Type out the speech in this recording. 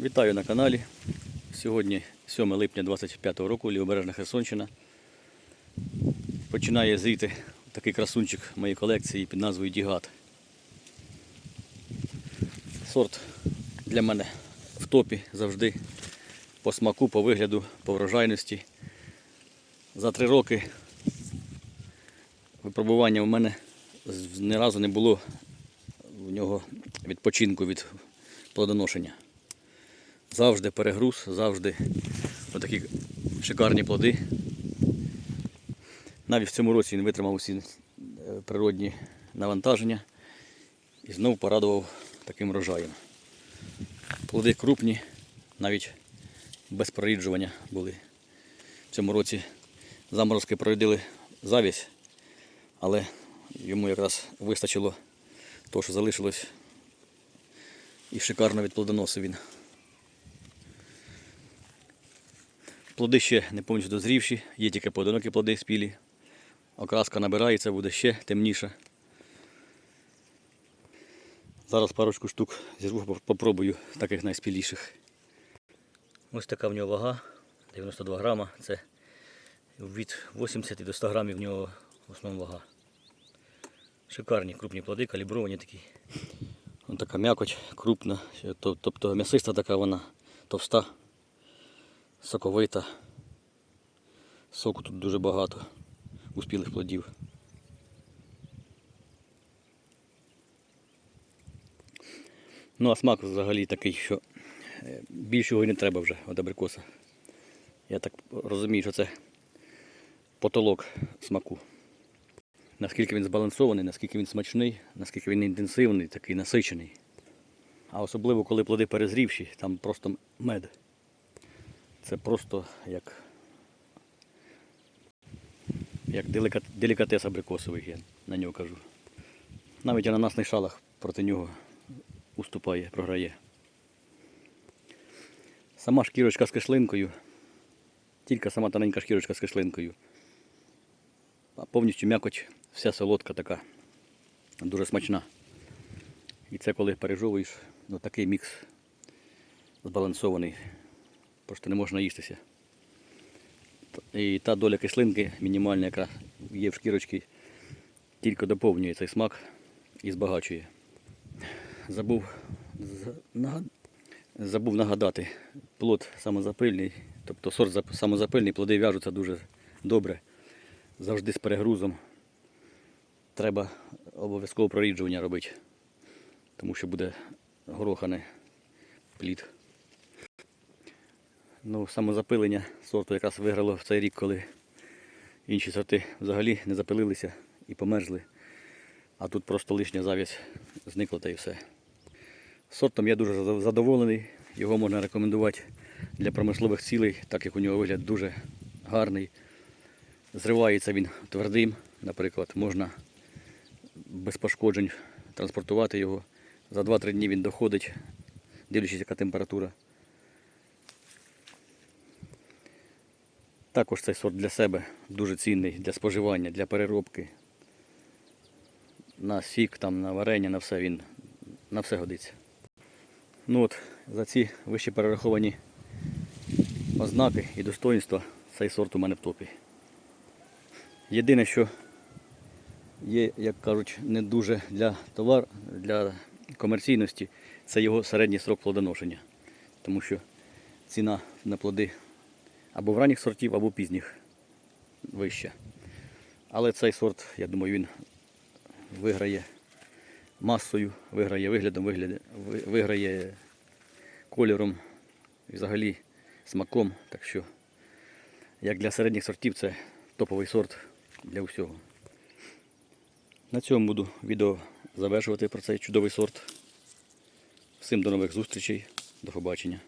Вітаю на каналі. Сьогодні 7 липня 25 року, Лівобережна Херсонщина. Починає зріти такий красунчик моєї колекції під назвою Дігат. Сорт для мене в топі завжди по смаку, по вигляду, по врожайності. За три роки випробування у мене ні разу не було в нього відпочинку від плодоношення. Завжди перегруз, завжди отакі шикарні плоди. Навіть в цьому році він витримав усі е, природні навантаження і знову порадував таким врожаєм. Плоди крупні, навіть без проріджування були. В цьому році заморозки прорядили завість, але йому якраз вистачило того, що залишилось, і шикарно від плодоносив він. Плоди ще не повністю дозрівші, є тільки поодинокі плоди спілі. Окраска набирається, буде ще темніша. Зараз парочку штук зірву, поп- попробую таких найспіліших. Ось така в нього вага, 92 грама. Це від 80 до 100 грамів в нього в основному вага. Шикарні крупні плоди, калібровані такі. Ось така м'якоть, крупна, тобто м'ясиста така вона товста, соковита. Соку тут дуже багато успілих плодів. Ну а смак взагалі такий, що е, більшого і не треба вже від абрикоса. Я так розумію, що це потолок смаку. Наскільки він збалансований, наскільки він смачний, наскільки він інтенсивний, такий насичений. А особливо, коли плоди перезрівші, там просто мед. Це просто як, як деликат, делікатес абрикосовий, я на нього кажу. Навіть ананасний шалах проти нього уступає, програє. Сама шкірочка з кишлинкою, тільки сама тоненька шкірочка з кишлинкою. А повністю м'якоть, вся солодка така, дуже смачна. І це коли пережовуєш, ну такий мікс збалансований, просто не можна їстися. І та доля кислинки мінімальна, яка є в шкірочці, тільки доповнює цей смак і збагачує. Забув, забув нагадати, плод самозапильний, тобто сорт самозапильний, плоди в'яжуться дуже добре, завжди з перегрузом. Треба обов'язково проріджування робити, тому що буде гороханий плід. Ну, самозапилення сорту якраз виграло в цей рік, коли інші сорти взагалі не запилилися і померзли. А тут просто лишня завість зникла та і все. Сортом я дуже задоволений. Його можна рекомендувати для промислових цілей, так як у нього вигляд дуже гарний. Зривається він твердим, наприклад, можна без пошкоджень транспортувати його. За 2-3 дні він доходить, дивлячись, яка температура. Також цей сорт для себе дуже цінний для споживання, для переробки. На сік, там, на варення, на все він на все годиться. Ну от, за ці вище перераховані ознаки і достоинства цей сорт у мене в топі. Єдине, що є, як кажуть, не дуже для товар, для комерційності, це його середній срок плодоношення. Тому що ціна на плоди або в ранніх сортів, або пізніх вища. Але цей сорт, я думаю, він виграє масою, виграє виглядом, вигляд- виграє кольором і взагалі смаком. Так що, як для середніх сортів, це топовий сорт для всього. На цьому буду відео завершувати про цей чудовий сорт. Всім до нових зустрічей. До побачення.